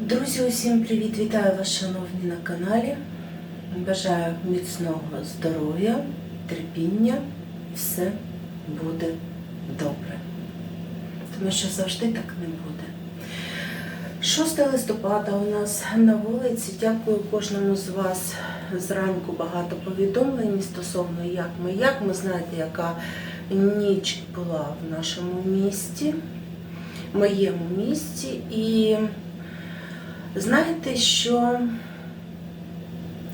Друзі, усім привіт! Вітаю вас, шановні на каналі. Бажаю міцного здоров'я, терпіння, все буде добре. Тому що завжди так не буде. 6 листопада у нас на вулиці. Дякую кожному з вас. Зранку багато повідомлень стосовно як ми. Як ми знаєте, яка ніч була в нашому місті, моєму місті. І знаєте, що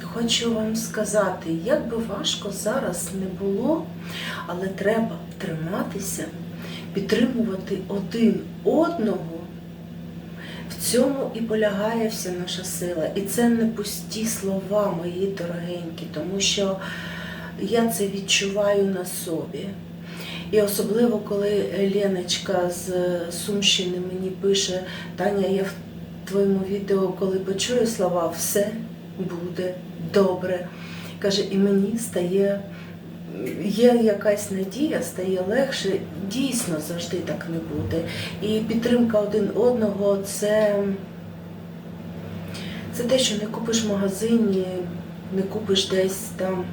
хочу вам сказати, як би важко зараз не було, але треба триматися, підтримувати один одного. В цьому і полягає вся наша сила. І це не пусті слова, мої дорогенькі, тому що я це відчуваю на собі. І особливо, коли Леночка з Сумщини мені пише, Таня, я твоєму відео, коли почую слова, все буде добре. Каже, і мені стає, є якась надія, стає легше. Дійсно, завжди так не буде. І підтримка один одного це, це те, що не купиш в магазині, не купиш десь там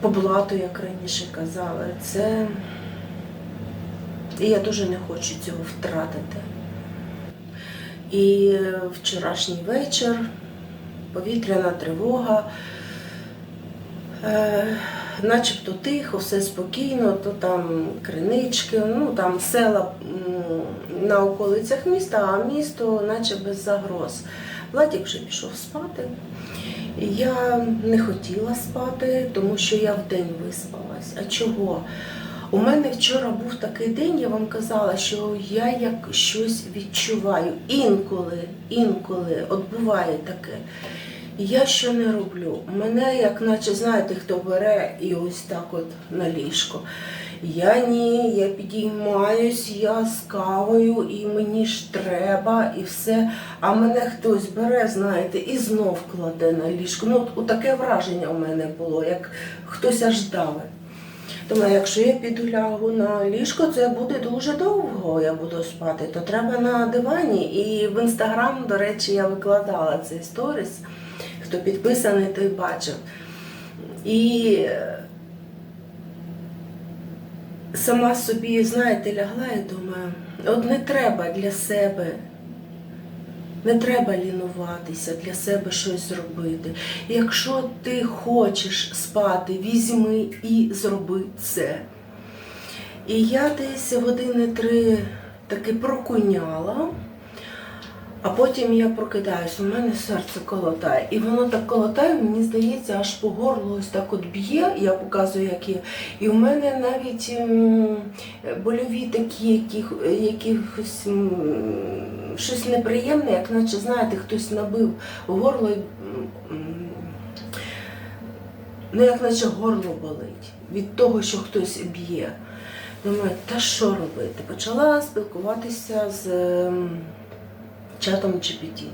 по блату, як раніше казали. Це і я дуже не хочу цього втратити. І вчорашній вечір, повітряна тривога, е, начебто тихо, все спокійно, то там кринички, ну там села на околицях міста, а місто наче без загроз. Владік вже пішов спати. Я не хотіла спати, тому що я вдень виспалась. А чого? У мене вчора був такий день, я вам казала, що я як щось відчуваю. Інколи, інколи, от буває таке. Я що не роблю? Мене, як наче, знаєте, хто бере і ось так от на ліжко. Я ні, я підіймаюсь, я з кавою, і мені ж треба, і все. А мене хтось бере, знаєте, і знов кладе на ліжко. Ну, от, таке враження у мене було, як хтось аж давить. Тому якщо я піду лягу на ліжко, це буде дуже довго, я буду спати, то треба на дивані. І в інстаграм, до речі, я викладала цей сторіс. Хто підписаний, той бачив. І е, сама собі, знаєте, лягла і думаю, от не треба для себе, не треба лінуватися, для себе щось зробити. Якщо ти хочеш спати, візьми і зроби це. І я десь години три таки прокуняла. А потім я прокидаюсь, у мене серце колотає. І воно так колотає, мені здається, аж по горлу ось так от б'є, я показую, як є. І у мене навіть м, больові такі, яких, якихось щось неприємне, як наче, знаєте, хтось набив горло. Ну, як наче горло болить від того, що хтось б'є. Думаю, та що робити? Почала спілкуватися з ем, чатом GPT.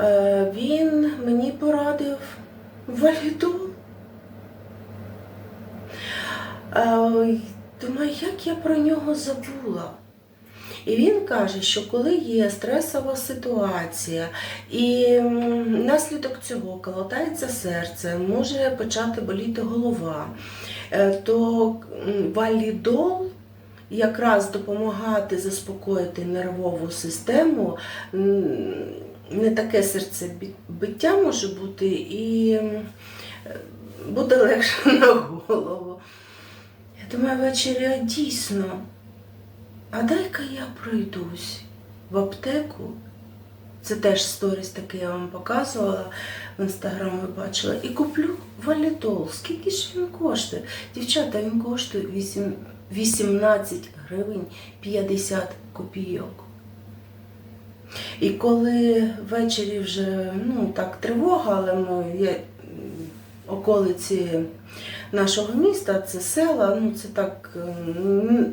Е, Він мені порадив валідол. Е, Думаю, як я про нього забула. І він каже, що коли є стресова ситуація, і наслідок цього колотається серце, може почати боліти голова, е, то валідол якраз допомагати заспокоїти нервову систему. Не таке серцебиття може бути, і буде легше на голову. Я думаю, ввечері дійсно. А дай-ка я пройдусь в аптеку. Це теж сторіс такий я вам показувала в інстаграм, ви бачила. І куплю валідол. Скільки ж він коштує? Дівчата, він коштує 8, 18 гривень 50 копійок. І коли ввечері вже ну так тривога, але ми є околиці нашого міста, це села, ну це так,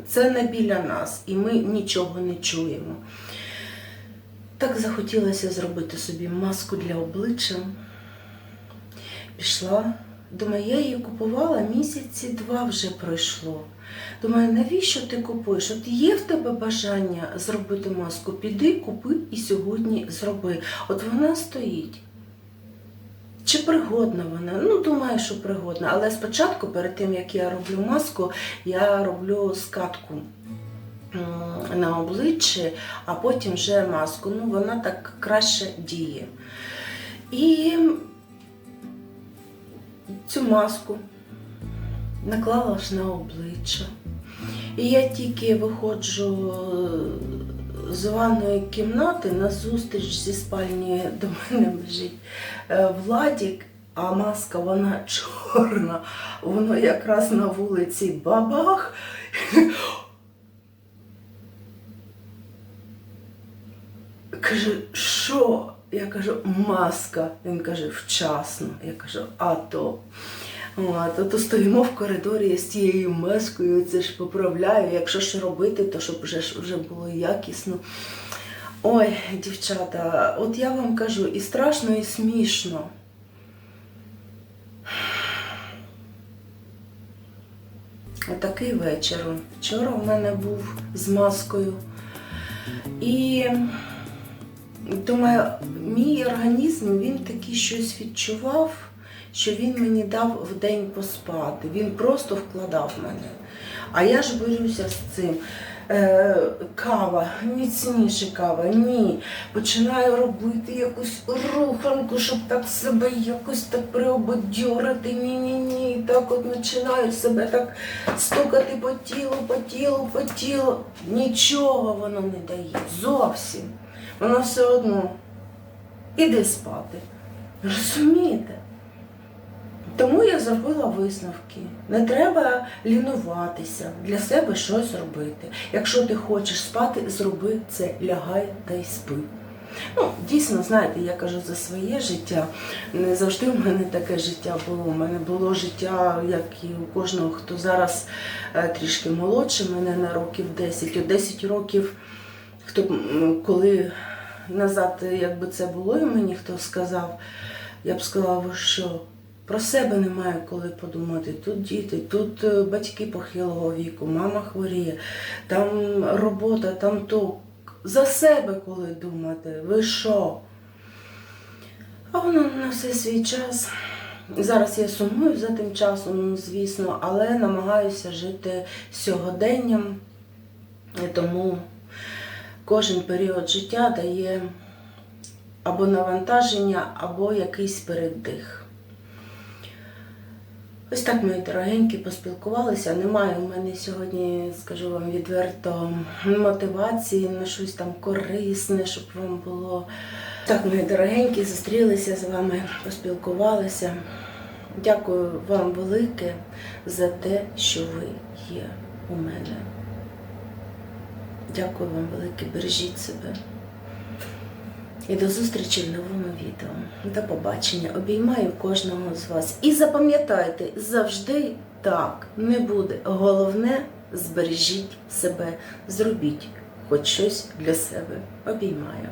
це не біля нас, і ми нічого не чуємо. Так захотілося зробити собі маску для обличчя. Пішла Думаю, я її купувала місяці два вже пройшло. Думаю, навіщо ти купуєш? От є в тебе бажання зробити маску, піди, купи і сьогодні зроби. От вона стоїть. Чи пригодна вона? Ну, думаю, що пригодна. Але спочатку, перед тим як я роблю маску, я роблю скатку на обличчі, а потім вже маску. Ну, вона так краще діє. І цю маску наклала ж на обличчя. І я тільки виходжу е, з ванної кімнати на зустріч зі спальні до мене біжить е, Владік, а маска вона чорна. Воно якраз на вулиці бабах. Каже, що? Я кажу, маска. Він каже, вчасно. Я кажу, а то. От, а то стоїмо в коридорі я з тією маскою, це ж поправляю. Якщо що робити, то щоб вже, вже було якісно. Ой, дівчата, от я вам кажу, і страшно, і смішно. Отакий вечір. Вчора в мене був з маскою. І думаю, мій організм він таки щось відчував, що він мені дав в день поспати. Він просто вкладав мене. А я ж борюся з цим. Е, кава, міцніше кава, ні. Починаю робити якусь руханку, щоб так себе якось так приободьорити. Ні, ні, ні. Так от починаю себе так стукати по тілу, по тілу, по тілу. Нічого воно не дає. Зовсім. Воно все одно іде спати. Розумієте? Тому я зробила висновки. Не треба лінуватися, для себе щось робити. Якщо ти хочеш спати, зроби це, лягай та й спи. Ну, дійсно, знаєте, я кажу за своє життя. Не завжди в мене таке життя було. У мене було життя, як і у кожного, хто зараз е, трішки молодше мене на років 10. О 10 років, хто коли назад, якби це було, і мені хто сказав, я б сказала, що? Про себе немає коли подумати. Тут діти, тут е, батьки похилого віку, мама хворіє, там робота, там то. За себе коли думати, ви що? А воно на все свій час. Зараз я сумую за тим часом, звісно, але намагаюся жити сьогоденням. Тому кожен період життя дає або навантаження, або якийсь передих. Ось так, мої дорогенькі, поспілкувалися. Немає у мене сьогодні, скажу вам відверто, мотивації на щось там корисне, щоб вам було. Так, мої дорогенькі, зустрілися з вами, поспілкувалися. Дякую вам велике за те, що ви є у мене. Дякую вам велике, бережіть себе. І до зустрічі в новому відео. До побачення. Обіймаю кожного з вас. І запам'ятайте, завжди так не буде. Головне збережіть себе, зробіть хоч щось для себе. Обіймаю.